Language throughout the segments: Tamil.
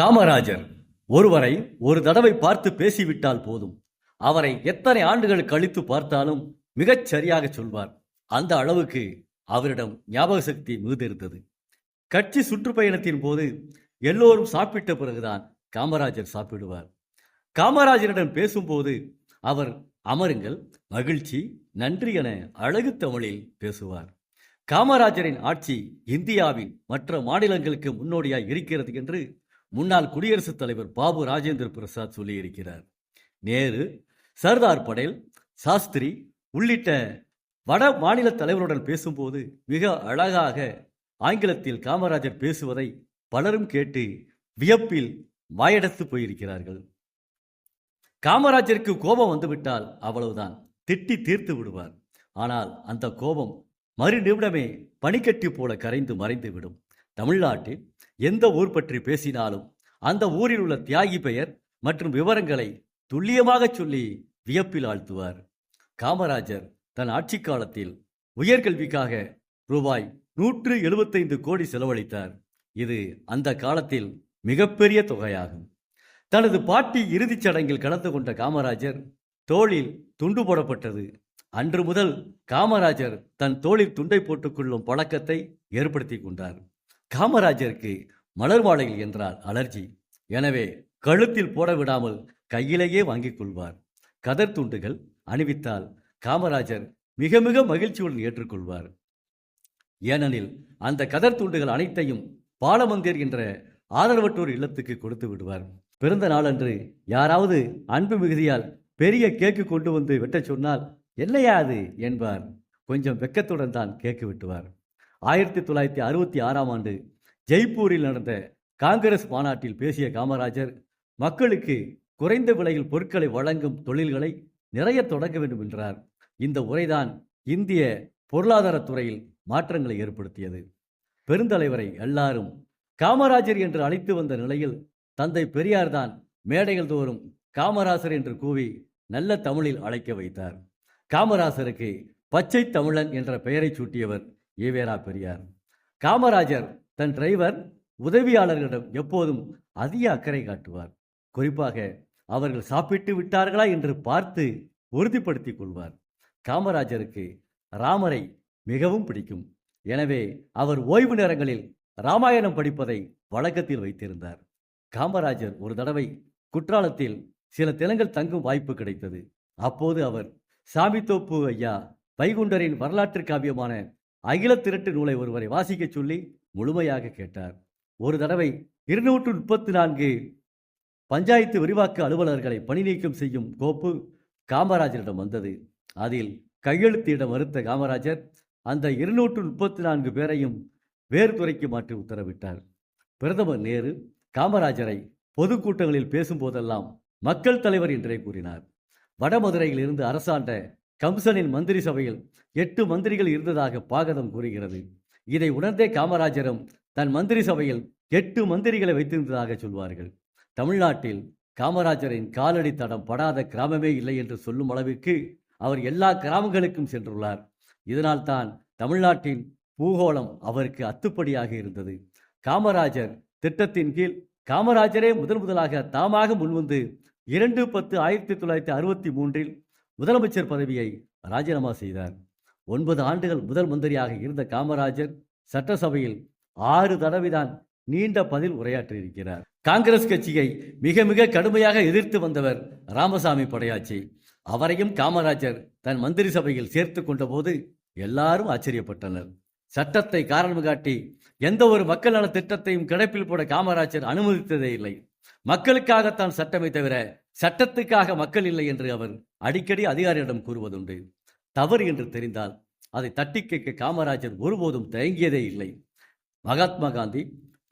காமராஜர் ஒருவரை ஒரு தடவை பார்த்து பேசிவிட்டால் போதும். அவரை எத்தனை ஆண்டுகள் கழித்து பார்த்தாலும் மிகச் சரியாக சொல்வார். அந்த அளவுக்கு அவரிடம் ஞாபக சக்தி மிகுந்திருந்தது. கட்சி சுற்றுப்பயணத்தின் போது எல்லோரும் சாப்பிட்ட பிறகுதான் காமராஜர் சாப்பிடுவார். காமராஜரிடம் பேசும்போது அவர் அமருங்கள் மகிழ்ச்சி நன்றி என அழகு தமிழில் பேசுவார். காமராஜரின் ஆட்சி இந்தியாவின் மற்ற மாநிலங்களுக்கு முன்னோடியாய் இருக்கிறது என்று முன்னாள் குடியரசுத் தலைவர் பாபு ராஜேந்திர பிரசாத் சொல்லியிருக்கிறார். நேரு சர்தார் படேல் சாஸ்திரி உள்ளிட்ட வட மாநில தலைவருடன் பேசும்போது மிக அழகாக ஆங்கிலத்தில் காமராஜர் பேசுவதை பலரும் கேட்டு வியப்பில் வாயடைத்து போயிருக்கிறார்கள். காமராஜருக்கு கோபம் வந்துவிட்டால் அவ்வளவுதான் திட்டி தீர்த்து விடுவார். ஆனால் அந்த கோபம் மறு நிமிடமே பனிக்கட்டி போல கரைந்து மறைந்து விடும் தமிழ்நாட்டில் எந்த ஊர் பற்றி பேசினாலும் அந்த ஊரில் உள்ள தியாகி பெயர் மற்றும் விவரங்களை துல்லியமாக சொல்லி வியப்பில் ஆழ்த்துவார். காமராஜர் தன் ஆட்சி காலத்தில் உயர்கல்விக்காக ரூபாய் நூற்று எழுபத்தைந்து கோடி செலவழித்தார். இது அந்த காலத்தில் மிகப்பெரிய தொகையாகும். தனது பாட்டி இறுதிச் சடங்கில் கலந்து கொண்ட காமராஜர் தோளில் துண்டு போடப்பட்டது. அன்று முதல் காமராஜர் தன் தோளில் துண்டை போட்டுக்கொள்ளும் பழக்கத்தை ஏற்படுத்தி கொண்டார். காமராஜருக்கு மலர் மாலைகள் என்றால் அலர்ஜி. எனவே கழுத்தில் போட விடாமல் கையிலேயே வாங்கிக் கொள்வார். கதர் துண்டுகள் அணிவித்தால் காமராஜர் மிக மிக மகிழ்ச்சியுடன் ஏற்றுக்கொள்வார். ஏனெனில் அந்த கதர் துண்டுகள் அனைத்தையும் பாலமந்திர் என்ற ஆதரவற்றோர் இல்லத்துக்கு கொடுத்து விடுவார். பிறந்த நாளன்று யாராவது அன்பு மிகுதியால் பெரிய கேக்கு கொண்டு வந்து வெட்டச் சொன்னால் என்னையா அது? என்பார். கொஞ்சம் வெக்கத்துடன் தான் கேக்கு வெட்டுவார். ஆயிரத்தி தொள்ளாயிரத்தி அறுபத்தி ஆறாம் ஆண்டு ஜெய்ப்பூரில் நடந்த காங்கிரஸ் மாநாட்டில் பேசிய காமராஜர் மக்களுக்கு குறைந்த விலையில் பொருட்களை வழங்கும் தொழில்களை நிறைய தொடங்க வேண்டும் என்றார். இந்த உரைதான் இந்திய பொருளாதாரத் துறையில் மாற்றங்களை ஏற்படுத்தியது. பெருந்தலைவரை எல்லாரும் காமராஜர் என்று அழைத்து வந்த நிலையில் தந்தை பெரியார் தான் மேடைகள் தோறும் காமராசர் என்று கூவி நல்ல தமிழில் அழைக்க வைத்தார். காமராசருக்கு பச்சை தமிழன் என்ற பெயரை சூட்டியவர் ஈவேரா பெரியார். காமராஜர் தன் டிரைவர் உதவியாளர்களிடம் எப்போதும் அதிக அக்கறை காட்டுவார். குறிப்பாக அவர்கள் சாப்பிட்டு விட்டார்களா என்று பார்த்து உறுதிப்படுத்திக் கொள்வார். காமராஜருக்கு ராமரை மிகவும் பிடிக்கும். எனவே அவர் ஓய்வு நேரங்களில் ராமாயணம் படிப்பதை வழக்கத்தில் வைத்திருந்தார். காமராஜர் ஒரு தடவை குற்றாலத்தில் சில தினங்கள் தங்கும் வாய்ப்பு கிடைத்தது. அப்போது அவர் சாமித்தோப்பு ஐயா வைகுண்டரின் வரலாற்று காவியமான அகில திரட்டு நூலை ஒருவரை வாசிக்கச் சொல்லி முழுமையாக கேட்டார். ஒரு தடவை இருநூற்று முப்பத்தி நான்கு பஞ்சாயத்து விரிவாக்க அலுவலர்களை பணி நீக்கம் செய்யும் கோப்பு காமராஜரிடம் வந்தது. அதில் கையெழுத்திட மறுத்த காமராஜர் அந்த இருநூற்று முப்பத்தி நான்கு பேரையும் வேறு துறைக்கு மாற்றி உத்தரவிட்டார். பிரதமர் நேரு காமராஜரை பொதுக்கூட்டங்களில் பேசும்போதெல்லாம் மக்கள் தலைவர் என்றே கூறினார். வடமதுரையில் இருந்து அரசாண்ட கம்சனின் மந்திரி சபையில் எட்டு மந்திரிகள் இருந்ததாக பாகதம் கூறுகிறது. இதை உணர்ந்தே காமராஜரும் தன் மந்திரி சபையில் எட்டு மந்திரிகளை வைத்திருந்ததாக சொல்வார்கள். தமிழ்நாட்டில் காமராஜரின் காலடி தடம் படாத கிராமமே இல்லை என்று சொல்லும் அளவிற்கு அவர் எல்லா கிராமங்களுக்கும் சென்றுள்ளார். இதனால் தான் தமிழ்நாட்டின் பூகோளம் அவருக்கு அத்துப்படியாக இருந்தது. காமராஜர் திட்டத்தின் கீழ் காமராஜரே முதன் முதலாக தாமாக முன்வந்து இரண்டு பத்து ஆயிரத்தி தொள்ளாயிரத்தி அறுபத்தி மூன்றில் முதலமைச்சர் பதவியை ராஜினாமா செய்தார். ஒன்பது ஆண்டுகள் முதல் மந்திரியாக இருந்த காமராஜர் சட்டசபையில் ஆறு தடவைதான் நீண்ட பதில் உரையாற்றியிருக்கிறார். காங்கிரஸ் கட்சியை மிக மிக கடுமையாக எதிர்த்து வந்தவர் ராமசாமி படையாச்சி. அவரையும் காமராஜர் தன் மந்திரி சபையில் சேர்த்து கொண்டபோது எல்லாரும் ஆச்சரியப்பட்டனர். சட்டத்தை காரணம் காட்டி எந்த ஒரு மக்கள் நல திட்டத்தையும் கிடப்பில் போட காமராஜர் அனுமதித்ததே இல்லை. மக்களுக்காகத்தான் சட்டமே தவிர சட்டத்துக்காக மக்கள் இல்லை என்று அவர் அடிக்கடி அதிகாரியிடம் கூறுவதுண்டு. தவறு என்று தெரிந்தால் அதை தட்டி கேட்க காமராஜர் ஒருபோதும் தயங்கியதே இல்லை. மகாத்மா காந்தி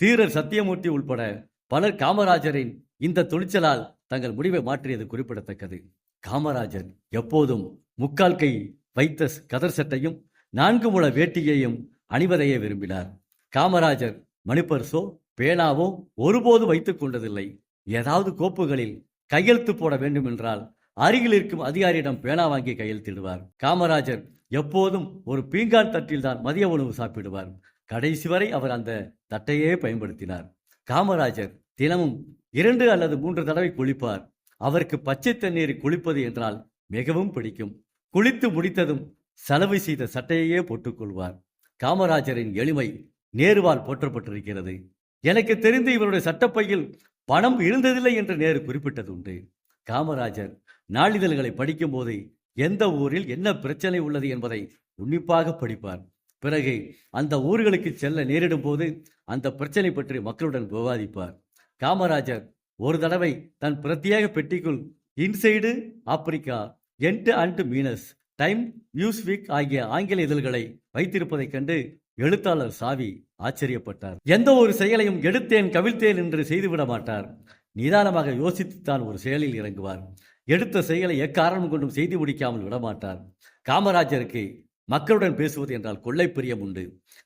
தீரர் சத்தியமூர்த்தி உள்பட பலர் காமராஜரின் இந்த துணிச்சலால் தங்கள் முடிவை மாற்றியது குறிப்பிடத்தக்கது. காமராஜர் எப்போதும் முக்கால் கை வைத்த கதர் சட்டையும் நான்கு முழ வேட்டியையும் அணிவதையே விரும்பினார். காமராஜர் மணிப்பர்சோ பேனாவோ ஒருபோது வைத்துக் கொண்டதில்லை. ஏதாவது கோப்புகளில் கையெழுத்து போட வேண்டும் என்றால் அருகில் இருக்கும் அதிகாரியிடம் பேனா வாங்கி கையெழுத்திடுவார். காமராஜர் எப்போதும் ஒரு பீங்கான் தட்டில் தான் மதிய உணவு சாப்பிடுவார். கடைசி வரை அவர் அந்த தட்டையே பயன்படுத்தினார். காமராஜர் தினமும் இரண்டு அல்லது மூன்று தடவை குளிப்பார். அவருக்கு பச்சை தண்ணீர் குளிப்பது என்றால் மிகவும் பிடிக்கும். குளித்து முடித்ததும் செலவு செய்த சட்டையையே போட்டுக்கொள்வார் காமராஜரின் எளிமை நேருவால் போற்றப்பட்டிருக்கிறது. எனக்கு தெரிந்து இவருடைய சட்டப்பையில் பணம் இருந்ததில்லை என்று நேரு குறிப்பிட்டது உண்டு காமராஜர் நாளிதழ்களை படிக்கும்போது எந்த ஊரில் என்ன பிரச்சனை உள்ளது என்பதை உன்னிப்பாக படிப்பார். பிறகு அந்த ஊர்களுக்கு செல்ல நேரிடும் போது அந்த பிரச்சனை பற்றி மக்களுடன் விவாதிப்பார். காமராஜர் ஒரு தடவை தன் பிரத்யேக பெட்டிக்குள் inside Africa end and minus time news week ஆகிய ஆங்கில இதழ்களை வைத்திருப்பதைக் கண்டு எழுத்தாளர் சாவி ஆச்சரியப்பட்டார். எந்த ஒரு செயலையும் எடுத்தேன் கவிழ்த்தேன் என்று செய்துவிட மாட்டார். நிதானமாக யோசித்துத்தான் ஒரு செயலில் இறங்குவார். எடுத்த செயலை எக்காரணம் கொண்டும் செய்து முடிக்காமல் விடமாட்டார் காமராஜருக்கு மக்களுடன் பேசுவது என்றால் கொள்ளை பிரியம் உண்டு.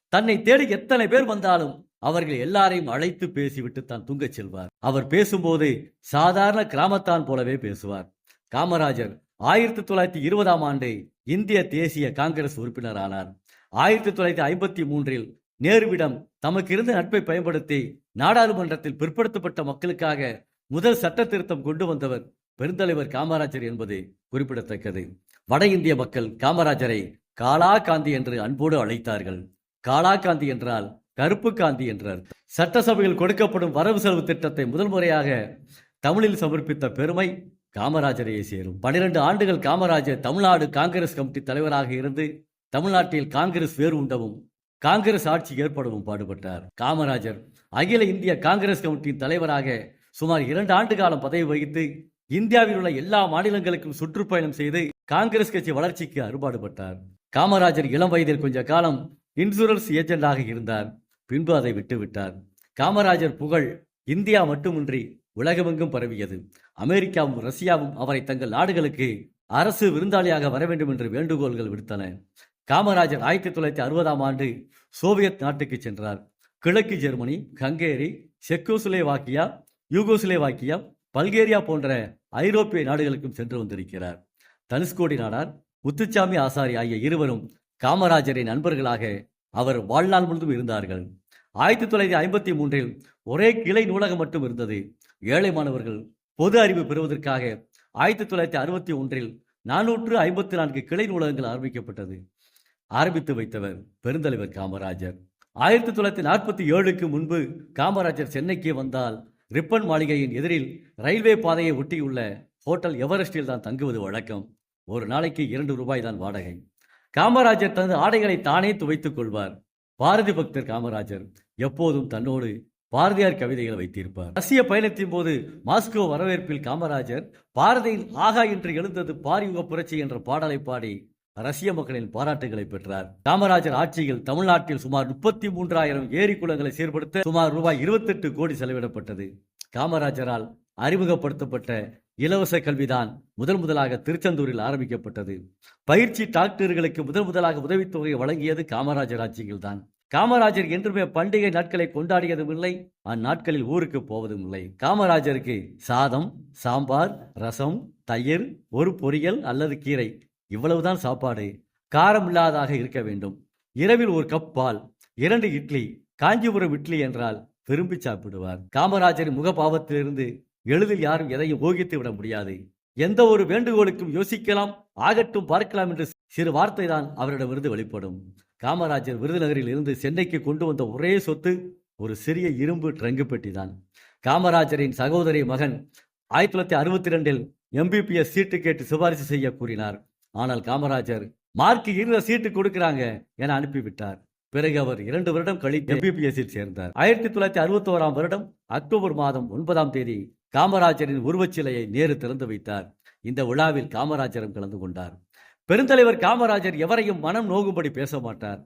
தன்னை தேடி எத்தனை பேர் வந்தாலும் அவர்கள் எல்லாரையும் அழைத்து பேசிவிட்டு தான் தூங்கச் செல்வார். அவர் பேசும்போது சாதாரண கிராமத்தான் போலவே பேசுவார். காமராஜர் ஆயிரத்தி தொள்ளாயிரத்தி இருபதாம் ஆண்டு இந்திய தேசிய காங்கிரஸ் உறுப்பினர் ஆனார் ஆயிரத்தி தொள்ளாயிரத்தி ஐம்பத்தி மூன்றில் நேருவிடம் தமக்கு இருந்த நட்பை பயன்படுத்தி நாடாளுமன்றத்தில் பிற்படுத்தப்பட்ட மக்களுக்காக முதல் சட்ட திருத்தம் கொண்டு வந்தவர் பெருந்தலைவர் காமராஜர் என்பது குறிப்பிடத்தக்கது. வட இந்திய மக்கள் காமராஜரை காலா காந்தி என்று அன்போடு அழைத்தார்கள். காலா காந்தி என்றால் கருப்பு காந்தி என்றார் சட்டசபையில் கொடுக்கப்படும் வரவு செலவு திட்டத்தை முதல் முறையாக தமிழில் சமர்ப்பித்த பெருமை காமராஜரையே சேரும். பனிரெண்டு ஆண்டுகள் காமராஜர் தமிழ்நாடு காங்கிரஸ் கமிட்டி தலைவராக இருந்து தமிழ்நாட்டில் காங்கிரஸ் வேறு உண்டவும் காங்கிரஸ் ஆட்சி ஏற்படவும் பாடுபட்டார். காமராஜர் அகில இந்திய காங்கிரஸ் கமிட்டியின் தலைவராக சுமார் இரண்டு ஆண்டு காலம் பதவி வகித்து இந்தியாவில் உள்ள எல்லா மாநிலங்களுக்கும் சுற்றுப்பயணம் செய்து காங்கிரஸ் கட்சி வளர்ச்சிக்கு அறுபாடுபட்டார். காமராஜர் இளம் வயதில் கொஞ்ச காலம் இன்சூரன்ஸ் ஏஜென்டாக இருந்தார். பின்பு அதை விட்டுவிட்டார். காமராஜர் புகழ் இந்தியா மட்டுமின்றி உலகமெங்கும் பரவியது. அமெரிக்காவும் ரஷ்யாவும் அவரை தங்கள் நாடுகளுக்கு அரசு விருந்தாளியாக வர வேண்டும் என்று வேண்டுகோள்கள் விடுத்தன. காமராஜர் ஆயிரத்தி தொள்ளாயிரத்தி அறுபதாம் ஆண்டு சோவியத் நாட்டுக்கு சென்றார். கிழக்கு Germany Hungary Czechoslovakia Yugoslavia Bulgaria போன்ற ஐரோப்பிய நாடுகளுக்கும் சென்று வந்திருக்கிறார். தனுஷ்கோடி நாடார் முத்துச்சாமி ஆசாரி ஆகிய இருவரும் காமராஜரின் நண்பர்களாக அவர் வாழ்நாள் முழுதும் இருந்தார்கள். ஆயிரத்தி தொள்ளாயிரத்தி ஐம்பத்தி மூன்றில் ஒரே கிளை நூலகம் மட்டும் இருந்தது. ஏழை மாணவர்கள் பொது அறிவு பெறுவதற்காக ஆயிரத்தி தொள்ளாயிரத்தி அறுபத்தி ஒன்றில் நானூற்று ஐம்பத்தி நான்கு கிளை நூலகங்கள் ஆரம்பிக்கப்பட்டது. ஆரம்பித்து வைத்தவர் பெருந்தலைவர் காமராஜர். ஆயிரத்தி தொள்ளாயிரத்தி நாற்பத்தி ஏழுக்கு முன்பு காமராஜர் சென்னைக்கு வந்தால் ரிப்பன் மாளிகையின் எதிரில் ரயில்வே பாதையை ஒட்டியுள்ள ஹோட்டல் எவரெஸ்டில் தான் தங்குவது வழக்கம். ஒரு நாளைக்கு இரண்டு ரூபாய் தான் வாடகை. காமராஜர் தனது ஆடைகளை தானே துவைத்துக் கொள்வார். பாரதி பக்தர் காமராஜர் எப்போதும் தன்னோடு பாரதியார் கவிதைகளை வைத்திருப்பார். ரஷ்ய பயணத்தின் போது மாஸ்கோ வரவேற்பில் காமராஜர் பாரதியின் ஆகா என்று எழுந்தது பாரியுக புரட்சி என்ற பாடலை பாடி ரஷ்ய மக்களின் பாராட்டுகளை பெற்றார். காமராஜர் ஆட்சியில் தமிழ்நாட்டில் சுமார் முப்பத்தி மூன்றாயிரம் ஏரி குளங்களை சீர்படுத்த சுமார் ரூபாய் இருபத்தெட்டு கோடி செலவிடப்பட்டது. காமராஜரால் அறிமுகப்படுத்தப்பட்ட இலவச கல்விதான் முதல் முதலாக திருச்செந்தூரில் ஆரம்பிக்கப்பட்டது. பயிற்சி டாக்டர்களுக்கு முதல் முதலாக உதவித்தொகை வழங்கியது காமராஜர் ஆட்சியில்தான். காமராஜர் என்றுமே பண்டிகை நாட்களை கொண்டாடியதும் இல்லை அந்நாட்களில் ஊருக்கு போவதும் இல்லை காமராஜருக்கு சாதம் சாம்பார் ரசம் தயிர் ஒரு பொரியல் அல்லது கீரை. இவ்வளவுதான் சாப்பாடு. காரம் இல்லாதாக இருக்க வேண்டும். இரவில் ஒரு கப் பால் இரண்டு இட்லி காஞ்சிபுரம் இட்லி என்றால் விரும்பி சாப்பிடுவார். காமராஜரின் முகபாவத்திலிருந்து எளிதில் யாரும் எதையும் ஊகித்து விட முடியாது. எந்த ஒரு வேண்டுகோளுக்கும் யோசிக்கலாம் ஆகட்டும் பார்க்கலாம் என்று சிறு வார்த்தை தான் அவரிடமிருந்து வெளிப்படும். காமராஜர் விருதுநகரில் இருந்து சென்னைக்கு கொண்டு வந்த ஒரே சொத்து ஒரு சிறிய இரும்பு ட்ரங்கு பெட்டி தான் காமராஜரின் சகோதரி மகன் ஆயிரத்தி தொள்ளாயிரத்தி அறுபத்தி ரெண்டில் எம்பிபிஎஸ் சீட்டு கேட்டு சிபாரிசு செய்ய கூறினார். ஆனால் காமராஜர் மார்க்கு இருந்த சீட்டு கொடுக்கிறாங்க என அனுப்பிவிட்டார். பிறகு அவர் இரண்டு வருடம் கழித்து எம்பிபிஎஸ்ஸில் சேர்ந்தார். ஆயிரத்தி தொள்ளாயிரத்தி அறுபத்தோராம் வருடம் அக்டோபர் மாதம் ஒன்பதாம் தேதி காமராஜரின் உருவச்சிலையை நேரு திறந்து வைத்தார். இந்த விழாவில் காமராஜரும் கலந்து கொண்டார். பெருந்தலைவர் காமராஜர் எவரையும் மனம் நோகும்படி பேச மாட்டார்.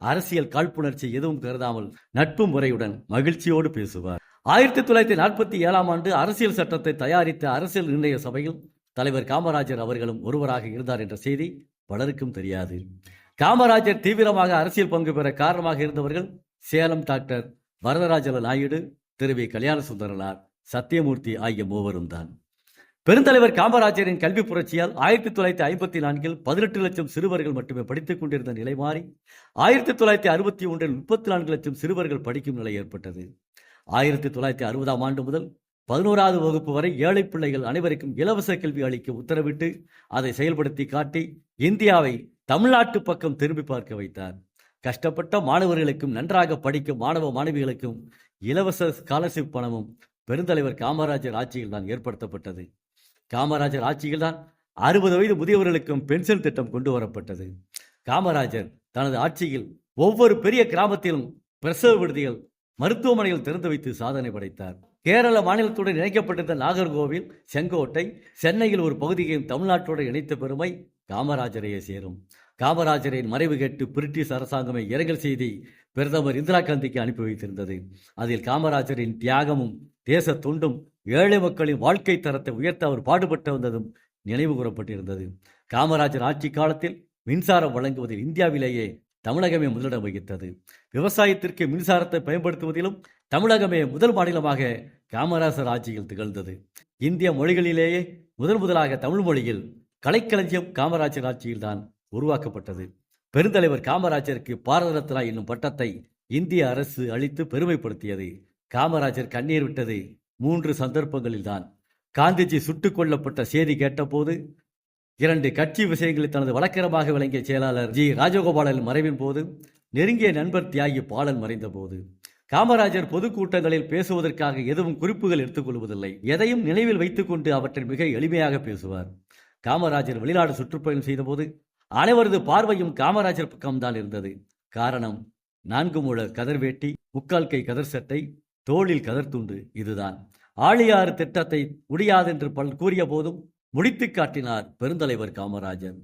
அரசியல் காழ்ப்புணர்ச்சி எதுவும் கருதாமல் நட்பு முறையுடன் மகிழ்ச்சியோடு பேசுவார். ஆயிரத்தி தொள்ளாயிரத்தி நாற்பத்தி ஏழாம் ஆண்டு அரசியல் சட்டத்தை தயாரித்த அரசியல் நிர்ணய சபையில் தலைவர் காமராஜர் அவர்களும் ஒருவராக இருந்தார் என்ற செய்தி பலருக்கும் தெரியாது. காமராஜர் தீவிரமாக அரசியல் பங்கு பெற காரணமாக இருந்தவர்கள் சேலம் டாக்டர் வரதராஜல நாயுடு திரு வி கல்யாண சுந்தரனார் சத்தியமூர்த்தி ஆகிய மூவரும் தான் பெருந்தலைவர் காமராஜரின் கல்வி புரட்சியால் ஆயிரத்தி தொள்ளாயிரத்தி ஐம்பத்தி நான்கில் பதினெட்டு லட்சம் சிறுவர்கள் மட்டுமே படித்துக் கொண்டிருந்த நிலை மாறி ஆயிரத்தி தொள்ளாயிரத்தி அறுபத்தி ஒன்றில் முப்பத்தி நான்கு லட்சம் சிறுவர்கள் படிக்கும் நிலை ஏற்பட்டது. ஆயிரத்தி தொள்ளாயிரத்தி அறுபதாம் ஆண்டு முதல் பதினோராவது வகுப்பு வரை ஏழை பிள்ளைகள் அனைவருக்கும் இலவச கல்வி அளிக்க உத்தரவிட்டு அதை செயல்படுத்தி காட்டி இந்தியாவை தமிழ்நாட்டு பக்கம் திரும்பி பார்க்க வைத்தார். கஷ்டப்பட்ட மாணவர்களுக்கும் நன்றாக படிக்கும் மாணவ மாணவிகளுக்கும் இலவச ஸ்காலர்ஷிப் பணமும் பெருந்தலைவர் காமராஜர் ஆட்சியில் தான் ஏற்படுத்தப்பட்டது. காமராஜர் ஆட்சியில் தான் அறுபது வயது முதியவர்களுக்கும் பென்ஷன் திட்டம் கொண்டு வரப்பட்டது. காமராஜர் தனது ஆட்சியில் ஒவ்வொரு பெரிய கிராமத்திலும் பிரசவ விடுதிகள் மருத்துவமனைகள் திறந்து வைத்து சாதனை படைத்தார். கேரள மாநிலத்துடன் இணைக்கப்பட்டிருந்த நாகர்கோவில் செங்கோட்டை சென்னையில் ஒரு பகுதியையும் தமிழ்நாட்டோடு இணைத்த பெருமை காமராஜரையே சேரும். காமராஜரின் மறைவு கேட்டு பிரிட்டிஷ் அரசாங்கமே இரங்கல் செய்தி பிரதமர் இந்திரா காந்திக்கு அனுப்பி வைத்திருந்தது. அதில் காமராஜரின் தியாகமும் தேச தொண்டும் ஏழை மக்களின் வாழ்க்கை தரத்தை உயர்த்த அவர் பாடுபட்டு வந்ததும் நினைவு கூறப்பட்டிருந்தது. காமராஜர் ஆட்சி காலத்தில் மின்சாரம் வழங்குவதில் இந்தியாவிலேயே தமிழகமே முதலிடம் வகித்தது. விவசாயத்திற்கு மின்சாரத்தை பயன்படுத்துவதிலும் தமிழகமே முதல் மாநிலமாக காமராஜர் ஆட்சியில் திகழ்ந்தது. இந்திய மொழிகளிலேயே முதன் முதலாக தமிழ் மொழியில் கலைக்களஞ்சியம் காமராஜர் ஆட்சியில்தான் உருவாக்கப்பட்டது. பெருந்தலைவர் காமராஜருக்கு பாரத ரத்னா என்னும் பட்டத்தை இந்திய அரசு அளித்து பெருமைப்படுத்தியது. காமராஜர் கண்ணீர் விட்டது மூன்று சந்தர்ப்பங்களில்தான். காந்திஜி சுட்டுக் கொல்லப்பட்ட செய்தி கேட்டபோது இரண்டு கட்சி விஷயங்களில் தனது வழக்கரமாக விளங்கிய செயலாளர் ஜி. ராஜகோபாலன் மறைவின் போது நெருங்கிய நண்பர் தியாகி பாலன் மறைந்தபோது காமராஜர் பொதுக்கூட்டங்களில் பேசுவதற்காக எதுவும் குறிப்புகள் எடுத்துக்கொள்வதில்லை எதையும் நினைவில் வைத்துக்கொண்டு அவற்றை மிக எளிமையாக பேசுவார். காமராஜர் வெளிநாடு சுற்றுப்பயணம் செய்தபோது அனைவரது பார்வையும் காமராஜர் பக்கம்தான் இருந்தது. காரணம் நான்கு முழ கதர் வேட்டி முக்கால் கை கதர் சட்டை தோளில் கதர் துண்டு இதுதான். ஆழியாறு திட்டத்தை முடியாதென்று பல் கூறிய போதும் முடித்து காட்டினார் பெருந்தலைவர் காமராஜர்.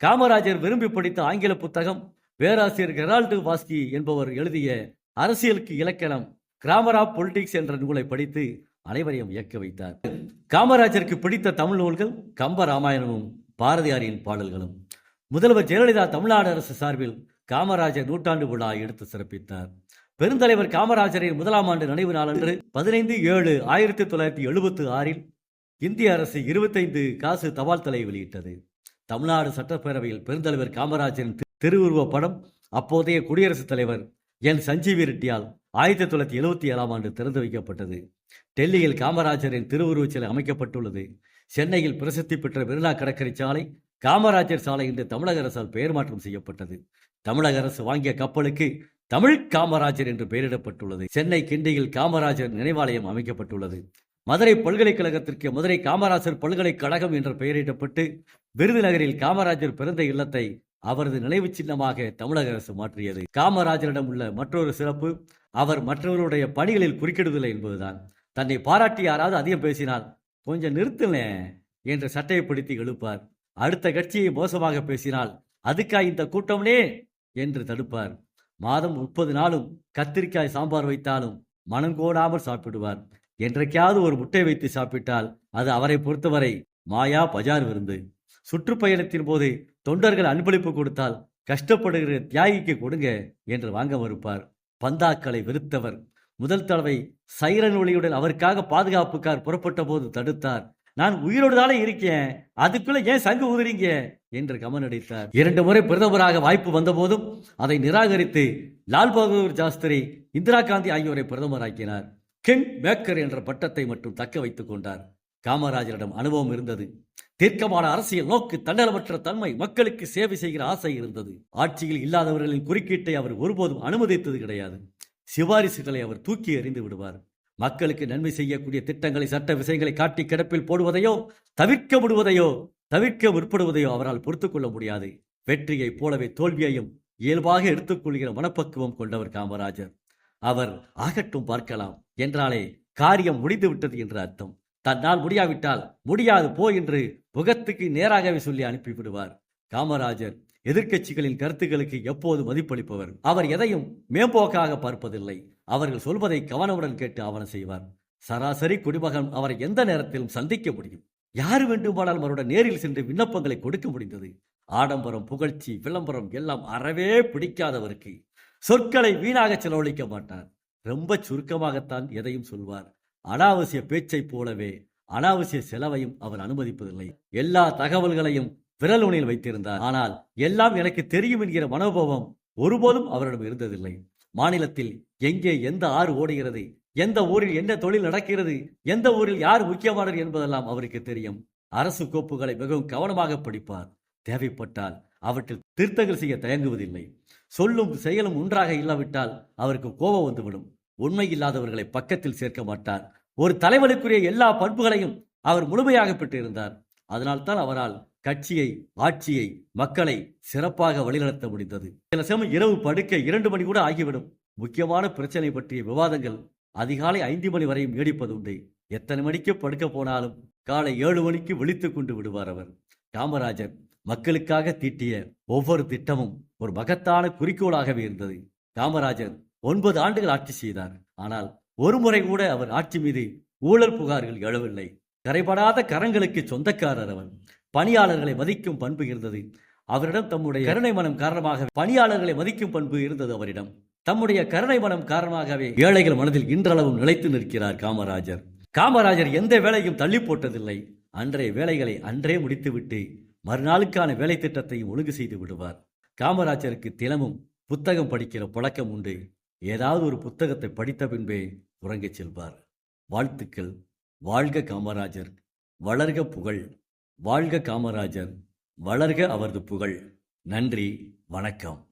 காமராஜர் விரும்பி படித்த ஆங்கில புத்தகம் பேராசிரியர் கெரால்டு வாஸ்கி என்பவர் எழுதிய அரசியலுக்கு இலக்கணம் கிராமர் ஆஃப் பொலிட்டிக்ஸ் என்ற நூலை படித்து அனைவரையும் இயக்க வைத்தார். காமராஜருக்கு பிடித்த தமிழ் நூல்கள் கம்ப ராமாயணமும் பாரதியாரின் பாடல்களும். முதல்வர் ஜெயலலிதா தமிழ்நாடு அரசு சார்பில் காமராஜர் நூற்றாண்டு விழா எடுத்து சிறப்பித்தார். பெருந்தலைவர் காமராஜரின் முதலாம் ஆண்டு நினைவு நாளன்று பதினைந்து ஏழு ஆயிரத்தி தொள்ளாயிரத்தி எழுபத்தி ஆறில் இந்திய அரசு இருபத்தைந்து காசு தபால் தலை வெளியிட்டது. தமிழ்நாடு சட்டப்பேரவையில் பெருந்தலைவர் காமராஜரின் திருவுருவ திருவுருவப் படம் அப்போதைய குடியரசுத் தலைவர் என் சஞ்சீவி ரெட்டியால் ஆயிரத்தி தொள்ளாயிரத்தி எழுபத்தி ஏழாம் ஆண்டு திறந்து வைக்கப்பட்டது. டெல்லியில் காமராஜரின் திருவுருவச் சிலை அமைக்கப்பட்டுள்ளது. சென்னையில் பிரசித்தி பெற்ற மெரினா கடற்கரை சாலை காமராஜர் சாலை என்று தமிழக அரசால் பெயர் மாற்றம் செய்யப்பட்டது. தமிழக அரசு வாங்கிய கப்பலுக்கு தமிழ் காமராஜர் என்று பெயரிடப்பட்டுள்ளது. சென்னை கிண்டியில் காமராஜர் நினைவாலயம் அமைக்கப்பட்டுள்ளது. மதுரை பல்கலைக்கழகத்திற்கு மதுரை காமராஜர் பல்கலைக்கழகம் என்ற பெயரிடப்பட்டு விருதுநகரில் காமராஜர் பிறந்த இல்லத்தை அவரது நினைவு சின்னமாக தமிழக அரசு மாற்றியது. காமராஜரிடம் உள்ள மற்றொரு சிறப்பு அவர் மற்றவருடைய பணிகளில் குறுக்கிடுவதில்லை என்பதுதான். தன்னை பாராட்டி யாராவது அதிகம் பேசினால் கொஞ்சம் நிறுத்துங்களேன் என்று சட்டையை பிடித்து எழுப்பார். அடுத்த கட்சியை மோசமாக பேசினால் அதுக்கா இந்த கூட்டம்னே? என்று தடுப்பார். மாதம் முப்பது நாளும் கத்திரிக்காய் சாம்பார் வைத்தாலும் மனங்கோடாமல் சாப்பிடுவார். என்றைக்காவது ஒரு முட்டை வைத்து சாப்பிட்டால் அது அவரை பொறுத்தவரை மாயா பஜார் விருந்து. சுற்றுப்பயணத்தின் போது தொண்டர்கள் அன்பளிப்பு கொடுத்தால் கஷ்டப்படுகிற தியாகிக்கு கொடுங்க என்று வாங்க மறுப்பார். பந்தாக்களை வெறுத்தவர். முதல் தடவை சைரன் ஒளியுடன் அவருக்காக பாதுகாப்புக்கார் புறப்பட்ட போது தடுத்தார். நான் உயிரோடு தானே இருக்கேன். அதுக்குள்ள ஏன் சங்கு ஊதுறீங்க? என்று கமன் அடித்தார். இரண்டு முறை பிரதமராக வாய்ப்பு வந்தபோதும் அதை நிராகரித்து லால் பகதூர் சாஸ்திரி இந்திரா காந்தி ஆகியோரை பிரதமராக்கினார். கிங் மேக்கர் என்ற பட்டத்தை மட்டும் தக்க வைத்துக் கொண்டார். காமராஜரிடம் அனுபவம் இருந்தது. தீர்க்கமான அரசியல் நோக்கு தன்னலமற்ற தன்மை மக்களுக்கு சேவை செய்கிற ஆசை இருந்தது. ஆட்சியில் இல்லாதவர்களின் குறுக்கீட்டை அவர் ஒருபோதும் அனுமதித்தது கிடையாது. சிபாரிசுகளை அவர் தூக்கி எறிந்து விடுவார். மக்களுக்கு நன்மை செய்யக்கூடிய திட்டங்களை சட்ட விஷயங்களை காட்டி கிடப்பில் போடுவதையோ தவிர்க்க விடுவதையோ தவிர்க்க முற்படுவதையோ அவரால் பொறுத்துக்கொள்ள முடியாது. வெற்றியைப் போலவே தோல்வியையும் இயல்பாக எடுத்துக்கொள்கிற மனப்பக்குவம் கொண்டவர் காமராஜர். அவர் ஆகட்டும் பார்க்கலாம். என்றாலே காரியம் முடிந்து விட்டது என்று அர்த்தம். தன்னால் முடியாவிட்டால் முடியாது போ என்று முகத்துக்கு நேராகவே சொல்லி அனுப்பிவிடுவார். காமராஜர் எதிர்க்கட்சிகளின் கருத்துக்களுக்கு எப்போது மதிப்பளிப்பவர்? அவர் எதையும் மேம்போக்காக பார்ப்பதில்லை. அவர்கள் சொல்வதை கவனமுடன் கேட்டு ஆவணம் செய்வார். சராசரி குடிமகன் அவரை எந்த நேரத்திலும் சந்திக்க முடியும். யார் வேண்டுமானாலும் அவருடன் நேரில் சென்று விண்ணப்பங்களை கொடுக்க முடிந்தது. ஆடம்பரம் புகழ்ச்சி விளம்பரம் எல்லாம் அறவே பிடிக்காதவருக்கு. சொற்களை வீணாக செலவழிக்க மாட்டார். ரொம்ப சுருக்கமாகத்தான் எதையும் சொல்வார். அனாவசிய பேச்சை போலவே அனாவசிய செலவையும் அவர் அனுமதிப்பதில்லை. எல்லா தகவல்களையும் விரலுணியில் வைத்திருந்தார். ஆனால் எல்லாம் எனக்கு தெரியும் என்கிற மனோபாவம் ஒருபோதும் அவரிடம் இருந்ததில்லை. மாநிலத்தில் எங்கே எந்த ஆறு ஓடுகிறது எந்த ஊரில் என்ன தொழில் நடக்கிறது எந்த ஊரில் யார் முக்கியமானவர் என்பதெல்லாம் அவருக்கு தெரியும். அரசு கோப்புகளை மிகவும் கவனமாக படிப்பார். தேவைப்பட்டால் அவற்றில் திருத்தங்கள் செய்ய தயங்குவதில்லை. சொல்லும் செயலும் ஒன்றாக இல்லாவிட்டால் அவருக்கு கோபம் வந்துவிடும். உண்மை இல்லாதவர்களை பக்கத்தில் சேர்க்க மாட்டார். ஒரு தலைவனுக்குரிய எல்லா பண்புகளையும் அவர் முழுமையாக பெற்றிருந்தார். அதனால்தான் அவரால் கட்சியை ஆட்சியை மக்களை சிறப்பாக வழிநடத்த முடிந்தது. சில சமயம் இரவு படுக்க இரண்டு மணி கூட ஆகிவிடும். முக்கியமான பிரச்சனை பற்றிய விவாதங்கள் அதிகாலை ஐந்து மணி வரையும் நீடிப்பது உண்டு எத்தனை மணிக்கு படுக்க போனாலும் காலை ஏழு மணிக்கு விழித்துக் கொண்டு விடுவார் அவர். காமராஜர் மக்களுக்காக தீட்டிய ஒவ்வொரு திட்டமும் ஒரு மகத்தான குறிக்கோளாகவே இருந்தது. காமராஜர் ஒன்பது ஆண்டுகள் ஆட்சி செய்தார். ஆனால் ஒரு முறை கூட அவர் ஆட்சி மீது ஊழல் புகார்கள் எழவில்லை கரைபடாத கரங்களுக்கு சொந்தக்காரர் அவர். பணியாளர்களை மதிக்கும் பண்பு இருந்தது. அவரிடம் தம்முடைய கருணை மனம் காரணமாக பணியாளர்களை மதிக்கும் பண்பு இருந்தது அவரிடம். தம்முடைய கருணை மனம் காரணமாகவே ஏழைகள் மனதில் இன்றளவும் நிலைத்து நிற்கிறார் காமராஜர். காமராஜர் எந்த வேலையும் தள்ளி போட்டதில்லை. அன்றைய வேலைகளை அன்றே முடித்துவிட்டு மறுநாளுக்கான வேலை திட்டத்தையும் ஒழுங்கு செய்து விடுவார். காமராஜருக்கு தினமும் புத்தகம் படிக்கிற பழக்கம் உண்டு. ஏதாவது ஒரு புத்தகத்தை படித்த பின்பே உறங்கச் செல்வார். வாழ்த்துக்கள். வாழ்க காமராஜர். வளர்க புகழ். வாழ்க காமராஜர் வளர்க அவரது புகழ். நன்றி வணக்கம்.